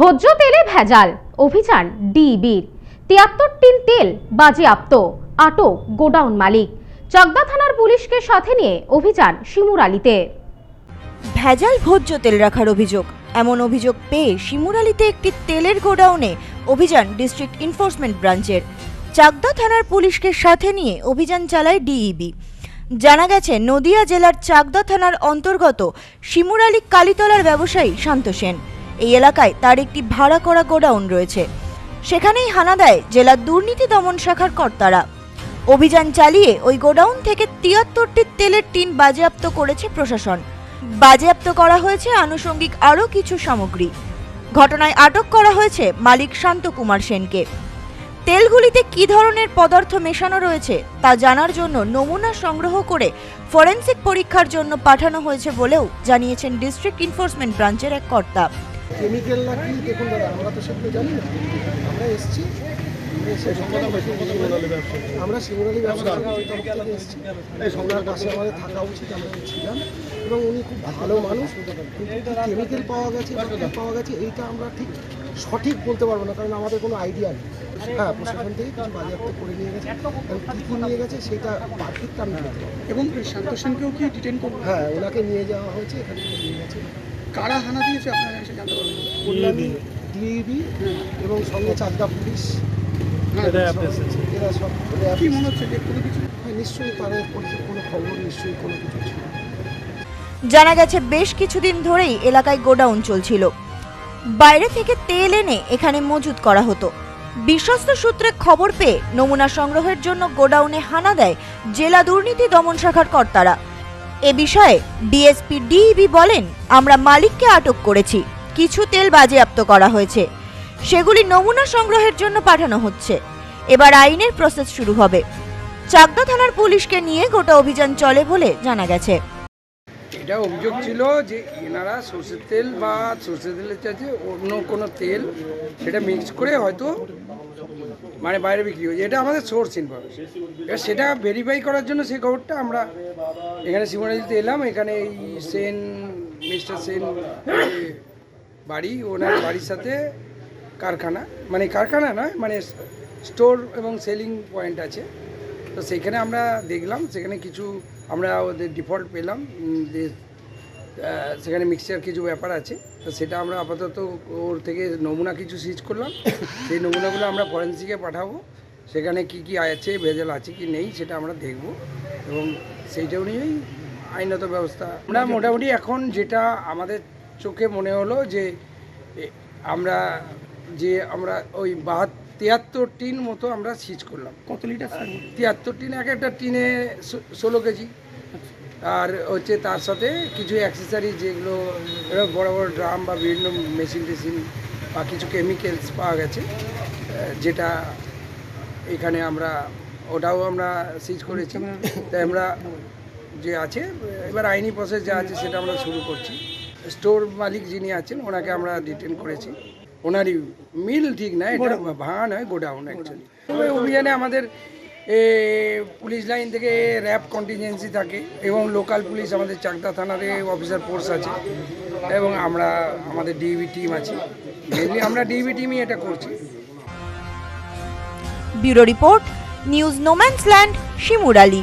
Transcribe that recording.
ভোজ্য তেলে ভেজাল, অভিযান ডিবির। তিয়াত্তর টিন তেল বাজেয়াপ্ত, আটক গোডাউন মালিক। চকদা থানার পুলিশকে সাথে নিয়ে অভিযান শিমুরালিতে ভেজাল ভোজ্য তেল রাখার অভিযোগ। এমন অভিযোগ পেয়ে শিমুর শিমুরালিতে একটি তেলের গোডাউনে অভিযান ডিস্ট্রিক্ট এনফোর্সমেন্ট ব্রাঞ্চের। চাকদা থানার পুলিশকে সাথে নিয়ে অভিযান চালায় ডিইবি। জানা গেছে, নদিয়া জেলার চাকদা থানার অন্তর্গত শিমুরালি কালীতলার ব্যবসায়ী শান্ত সেন। এই এলাকায় তার একটি ভাড়া করা গোডাউন রয়েছে। সেখানেই হানা দেয় জেলার দুর্নীতি দমন শাখার কর্তারা। অভিযান চালিয়ে ওই গোডাউন থেকে তিয়াত্তরটি তেলের টিন বাজেয়াপ্ত করেছে প্রশাসন। বাজেয়াপ্ত করা হয়েছে আনুষঙ্গিক আরও কিছু সামগ্রী। ঘটনায় আটক করা হয়েছে মালিক শান্ত কুমার সেনকে। তেলগুলিতে কী ধরনের পদার্থ মেশানো রয়েছে তা জানার জন্য নমুনা সংগ্রহ করে ফরেন্সিক পরীক্ষার জন্য পাঠানো হয়েছে বলেও জানিয়েছেন ডিস্ট্রিক্ট এনফোর্সমেন্ট ব্রাঞ্চের এক কর্তা। কেমিক্যাল না কি দেখুন দাদা আমরা তো সেগুলো জানি না। আমরা এসেছি আমরা শিমুরালি ব্যবসা এসেছি। ওনার পাশে আমাদের থাকা উচিত আমরা ছিলাম। এবং উনি খুব ভালো মানুষ। কেমিক্যাল পাওয়া গেছে পাওয়া গেছে এইটা আমরা ঠিক সঠিক বলতে পারব না কারণ আমাদের কোনো আইডিয়া নেই। হ্যাঁ প্রশাসন থেকে কিছু বাজেয়াপ্ত করে নিয়ে গেছে। এবং কী কী নিয়ে গেছে সেটা পারফেক্ট আমি না। এবং শান্ত সেনকেও কি ডিটেন করব? হ্যাঁ ওনাকে নিয়ে যাওয়া হয়েছে এখান থেকে নিয়ে গেছে। কারা হানা দিয়েছে আপনারা এসে জানতে পারবেন? কল্যাণী ডিইবি এবং সঙ্গে চাকদা পুলিশ। হ্যাঁ, এরা সব কি মনে হচ্ছে যে কোনো কিছু? হ্যাঁ, নিশ্চয়ই তাদের কোনো খবর নিশ্চয়ই কোনো কিছু ছিল। জানা গেছে বেশ কিছুদিন ধরেই এলাকায় গোডাউন চলছিল। বাইরে থেকে তেল এনে এখানে মজুত করা হতো। বিশ্বস্ত সূত্রে খবর পেয়ে নমুনা সংগ্রহের জন্য গোডাউনে হানা দেয় জেলা দুর্নীতি দমন শাখার কর্তারা। এ বিষয়ে ডিএসপি ডিইবি বলেন, আমরা মালিককে আটক করেছি। কিছু তেল বাজেয়াপ্ত করা হয়েছে। সেগুলি নমুনা সংগ্রহের জন্য পাঠানো হচ্ছে। এবার আইনের প্রসেস শুরু হবে। চাকদা থানার পুলিশকে নিয়ে গোটা অভিযান চলে বলে জানা গেছে। এটা অভিযোগ ছিল যে এনারা সর্ষের তেল বা সর্ষের তেলের চাইছে অন্য কোনো তেল সেটা মিক্স করে হয়তো মানে বাইরে বিক্রি হয়েছে। এটা আমাদের সোর্স ইনফরমেশন এবার সেটা ভেরিফাই করার জন্য সেই খবরটা আমরা এখানে শিবনাজিতে এলাম। এখানে এই সেন, মিস্টার সেন বাড়ি, ওনার বাড়ির সাথে কারখানা। মানে কারখানা নয় মানে স্টোর এবং সেলিং পয়েন্ট আছে। তো সেখানে আমরা দেখলাম, সেখানে কিছু আমরা ওদের ডিফল্ট পেলাম যে সেখানে মিক্সচার কিছু ব্যাপার আছে। তো সেটা আমরা আপাতত ওর থেকে নমুনা কিছু সিজ করলাম। সেই নমুনাগুলো আমরা ফরেন্সিকে পাঠাবো। সেখানে কি কি আছে, ভেজাল আছে কি নেই, সেটা আমরা দেখব। এবং সেইটা অনুযায়ী আইনত ব্যবস্থা। আমরা মোটামুটি এখন যেটা আমাদের চোখে মনে হলো যে আমরা যে, আমরা ওই বাহাত তিয়াত্তর টিন মতো আমরা সিজ করলাম। কত লিটার তিয়াত্তর টিন এক একটা টিনে ষোলো কেজি। আর হচ্ছে তার সাথে কিছু অ্যাক্সেসারি যেগুলো বড় বড় ড্রাম বা বিভিন্ন মেশিন টেশিন বা কিছু কেমিক্যালস পাওয়া গেছে যেটা এখানে আমরা ওটাও আমরা সিজ করেছি। তাই আমরা যে আছে এবার আইনি প্রসেস যা আছে সেটা আমরা শুরু করছি। স্টোর মালিক যিনি আছেন ওনাকে আমরা ডিটেন করেছি। ওনারই মিল ঠিক না এটা ভাঙা নয় গোডাউন অ্যাকচুয়ালি তবে অভিযানে আমাদের এ, পুলিশ লাইন থেকে র্যাব কন্টিনজেন্সি থাকে এবং লোকাল পুলিশ আমাদের চাকদা থানারে অফিসার ফোর্স আছে এবং আমরা আমাদের ডিবি টিম আছে। মেনলি আমরা ডিবি টিমই এটা করছি। Bureau report news no man's land Shimurali